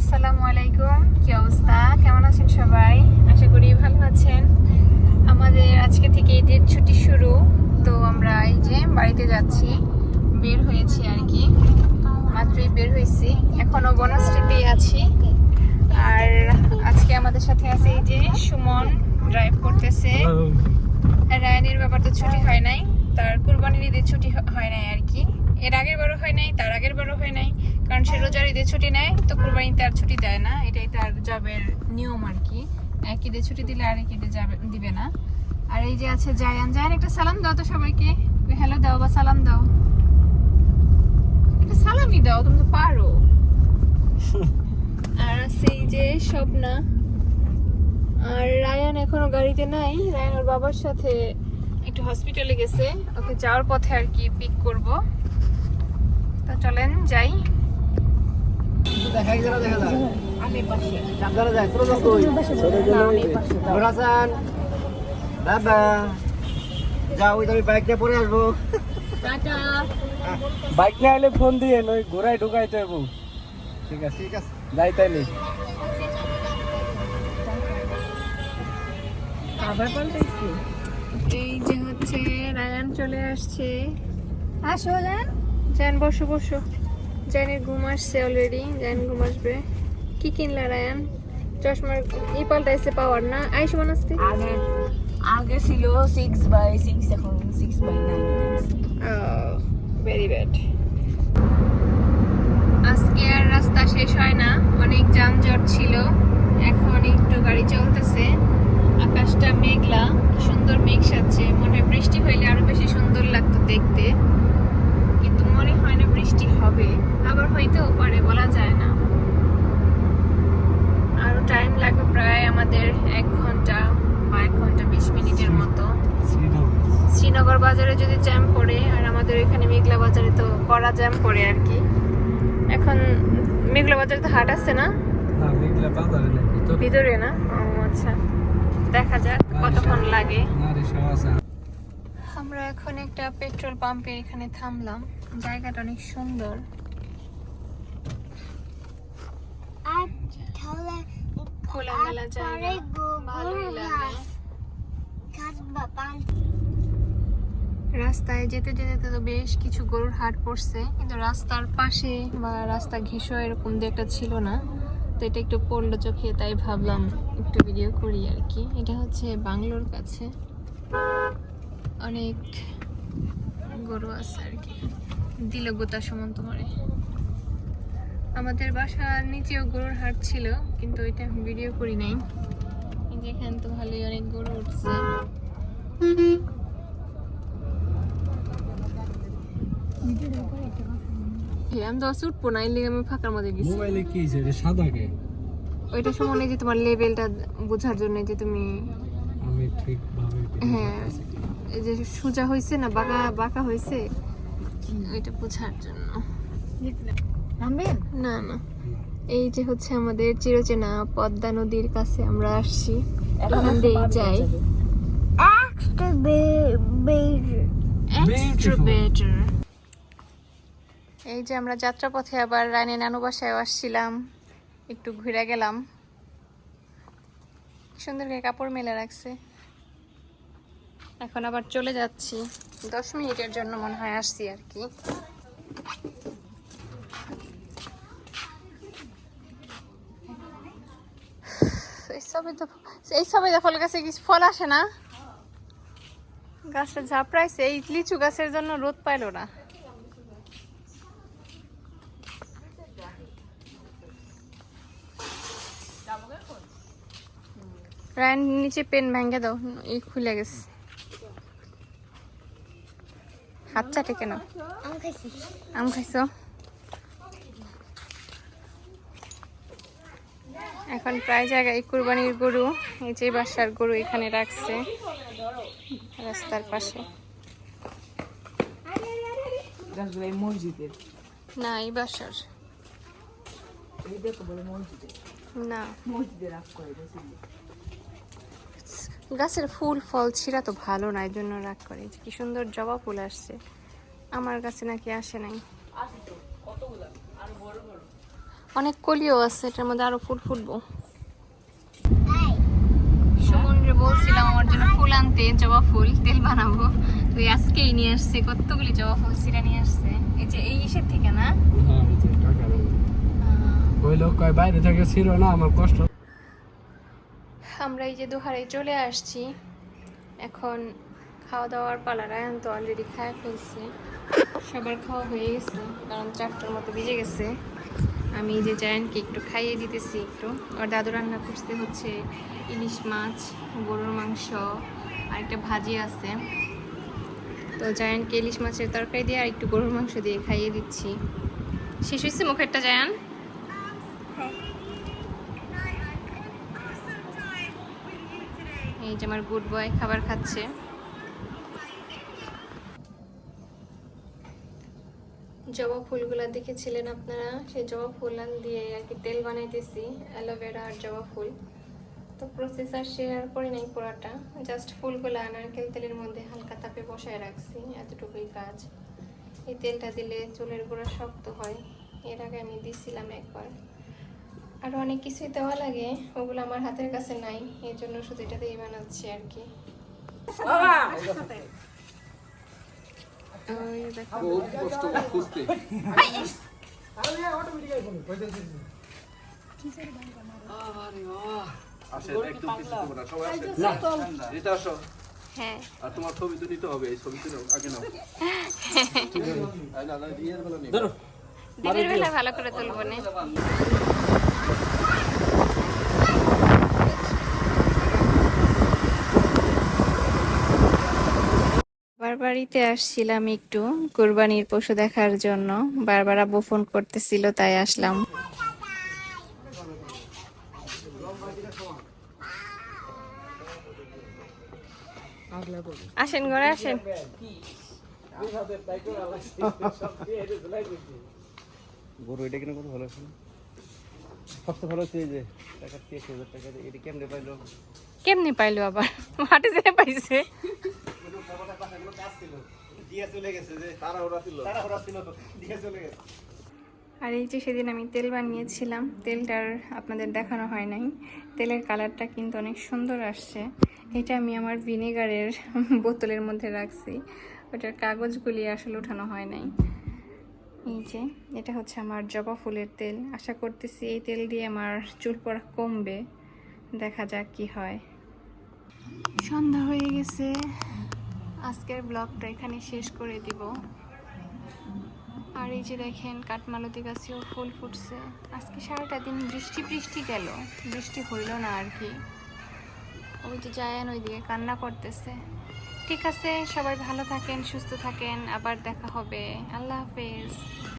আসসালামু আলাইকুম কি অবস্থা? কেমন আছেন সবাই? আশা করি ভালো আছেন। আমাদের আজকে থেকে ঈদের ছুটি শুরু তো আমরা এই যে বাড়িতে যাচ্ছি বের হয়েছি আর কি। মাত্রই বের হয়েছি এখনও বনশ্রীতে আছি। আর আজকে আমাদের সাথে আছে এই যে সুমন ড্রাইভ করতেছে। রায়ানের ব্যাপার তো ছুটি হয় নাই তার কুরবানির ঈদের ছুটি হয় নাই আর কি। এর আগের বারও হয় নাই তার আগের বারও হয় নাই। কারণ সে রোজার ঈদের ছুটি নেয় তো কুরবানি তার ছুটি দেয় না। এটাই তার জবের নিয়ম আর কি। এক ঈদের ছুটি দিলে আরেক ঈদে যাবে দিবে না। আর এই যে আছে জায়ান। জায়ান একটা সালাম দাও তো সবাইকে। হ্যালো দাও বা সালাম দাও। একটা সালামই দাও তুমি তো পারো। আর আছে এই যে স্বপ্না। আর রায়ান এখনও গাড়িতে নাই। রায়ান ওর বাবার সাথে একটু হসপিটালে গেছে। ওকে যাওয়ার পথে আর কি পিক করব। তো চলেন যাই দেখা যায় দেখা যায় সাবধানে যায় তোর লোক কই ঘোরাসান বাবা। যাও ওই আমি বাইকটা পরে আসব। বাইক না এলে ফোন দিয়ে নই ঘোড়ায় ঢুকাইতে হব ঠিক আছে। ঠিক আছে। যাই তাইলে। এই যে হচ্ছে রায়ান চলে আসছে। আসো জান জান বসো বসো। জানের ঘুম আসছে অলরেডি জান ঘুম আসবে। কি কিনলা রায়ান? চশমার ই পাল্টাইছে পাওয়ার না? আইসো মানাস্তি। আগে আগে ছিল সিক্স বাই সিক্স এখন six by nine very bad আজকে আর রাস্তা শেষ হয় না। অনেক যানজট ছিল। এখন একটু গাড়ি চলতেছে। আকাশটা মেঘলা। সুন্দর মেঘ সাজছে। মনে বৃষ্টি হইলে আরও বেশি সুন্দর লাগতো দেখতে কিন্তু মনে হয় না বৃষ্টি হবে আবার হইতেও পারে বলা যায় না। আরও টাইম লাগবে প্রায় আমাদের এক ঘণ্টা বা এক ঘণ্টা বিশ মিনিটের মতো। শ্রীনগর। বাজারে যদি জ্যাম পড়ে আর আমাদের এখানে মেঘলা বাজারে তো কড়া জ্যাম পড়ে আর কি। এখন মেঘলা বাজারে তো হাট আছে না? ভিতর। না? ও আচ্ছা। দেখা যাক কতক্ষণ লাগে। আমরা এখন একটা পেট্রোল পাম্পে এখানে থামলাম। জায়গাটা অনেক সুন্দর আর তাহলে ঘাস রাস্তায় যেতে যেতে তো বেশ কিছু গরুর হাট পড়ছে, কিন্তু রাস্তার পাশে বা রাস্তা ঘেঁষো এরকম দিয়ে একটা ছিল না। তো এটা একটু পড়ল চোখে, তাই ভাবলাম একটু ভিডিও করি আর কি। এটা হচ্ছে বাংলোর কাছে অনেক গরু আছে আর কি। দিল গোতা সমান তোমারে আমাদের বাসার নিচেও গরুর হাট ছিল কিন্তু ওইটা ভিডিও করি নাই। এখানে তো ভালোই অনেক গরু উঠছে। আমি তো উঠবো না আমি ফাঁকার মধ্যে গেছি। মোবাইলে কি হয়েছে সাদা কে? ওইটা সময় যে তোমার লেভেলটা বোঝার জন্য যে তুমি আমি ঠিক ভাবে হ্যাঁ এই যে সোজা হয়েছে না বাঁকা বাঁকা হয়েছে ওইটা বোঝার জন্য। নামবেন? না না। এই যে হচ্ছে আমাদের চিরচেনা পদ্মা নদীর কাছে আমরা আসছি। এখান দিয়েই যাই। বের এক্সট্রা বেটার এই যে আমরা যাত্রাপথে আবার রানী নানু বাসায় আসছিলাম। একটু ঘুরে গেলাম। সুন্দর করে কাপড় মেলে রাখছে। এখন আবার চলে যাচ্ছি। দশ মিনিটের জন্য মনে হয় আসছি আর কি। এই সবে তো এই সবে ফল গাছে কিছু ফল আসে না। গাছটা ঝাপড়াইছে এই লিচু গাছের জন্য রোদ পাইলো না। রায়ন নিচে পেন ভেঙে দাও এই খুলে গেছে। হাত চাটে কেন? আম খাইছি আম খাইছো এখন প্রায় জায়গায় কুরবানির গরু এই যে বাসার গরু এখানে রাখছে রাস্তার পাশে। মসজিদের। না এই বাসার। না। গাছের ফুল ফল ছিঁড়া তো ভালো না এই জন্য রাগ করে। যে কি সুন্দর জবা ফুল আসছে। আমার কাছে নাকি আসে নাই। অনেক কলিও আছে এটার মধ্যে আরও ফুল ফুটবো। সুমনরে বলছিলাম আমার জন্য ফুল আনতে জবা ফুল তেল বানাবো। তুই আজকেই নিয়ে আসছে কতগুলি জবা ফুল সিরা নিয়ে আসছে? এই যে এই ইসের থেকে না? হ্যাঁ। ওই লোক কয় বাইরে থেকে ছিল না আমার কষ্ট। আমরা এই যে দুহারে চলে আসছি। এখন খাওয়া দাওয়ার পালা রায়ন তো অলরেডি খাওয়া ফেলছে। সবার খাওয়া হয়ে গেছে কারণ চারটার মতো বেজে গেছে। আমি যে জায়ানকে একটু খাইয়ে দিতেছি একটু। ওর দাদু রান্না করতে হচ্ছে ইলিশ মাছ, গরুর মাংস আর একটা ভাজি আছে। তো জায়ানকে ইলিশ মাছের তরকারি দিয়ে আর একটু গরুর মাংস দিয়ে খাইয়ে দিচ্ছি। শেষ হয়েছে মুখেরটা, জায়ান? এই যে আমার গুড বয় খাবার খাচ্ছে। জবা ফুলগুলো দেখেছিলেন আপনারা? সেই জবা ফুল দিয়ে আর কি তেল বানাইতেছি অ্যালোভেরা আর জবা ফুল। তো প্রসেস আর শেয়ার করি নাই পোড়াটা জাস্ট ফুলগুলো নারকেল তেলের মধ্যে হালকা তাপে বসায় রাখছি এতটুকুই কাজ। এই তেলটা দিলে চুলের গোড়া শক্ত হয়। এর আগে আমি দিছিলাম একবার। আরও অনেক কিছুই দেওয়া লাগে ওগুলো আমার হাতের কাছে নাই এই জন্য শুধু এটা দিয়ে বানাচ্ছি আর কি। দেখো। হ্যাঁ আর তোমার ছবি তো নিতে হবে এই ছবি তুলো আগে নাও। দিনের বেলা ভালো করে তুলবো না বার বাড়িতে আসছিলাম একটু কোরবানির পশু দেখার জন্য। বারবার আব্বু ফোন করতেছিল তাই আসলাম। আসেন ঘরে আসেন। গরু এটা কিনে কত ভালো আছে? সবচেয়ে ভালো হচ্ছে এই যে টাকা তিরিশ হাজার টাকা এটা কেমনে পাইলো? কেমনি পাইলো আবার? মাঠে যেতে পাইছে। দিয়ে চলে গেছে যে তারা ওরা ছিল। তারা ওরা ছিল দিয়ে চলে গেছে। আর এই যে সেদিন আমি তেল বানিয়েছিলাম তেলটার আপনাদের দেখানো হয় নাই। তেলের কালারটা কিন্তু অনেক সুন্দর আসছে। এটা আমি আমার ভিনেগারের বোতলের মধ্যে রাখছি। ওটার কাগজগুলি আসলে ওঠানো হয় নাই। এই যে এটা হচ্ছে আমার জবা ফুলের তেল। আশা করতেছি এই তেল দিয়ে আমার চুল পড়া কমবে। দেখা যাক কি হয়। সন্ধ্যা হয়ে গেছে। আজকের ব্লগটা এখানে শেষ করে দিব। আর এই যে দেখেন, কাঠমালতি গাছেও ফুল ফুটছে। আজকে সারাটা দিন বৃষ্টি বৃষ্টি গেল। বৃষ্টি হইল না আর কি। ওই যে জায়ান ওইদিকে কান্না করতেছে। ঠিক আছে, সবাই ভালো থাকেন, সুস্থ থাকেন, আবার দেখা হবে। আল্লাহ হাফেজ।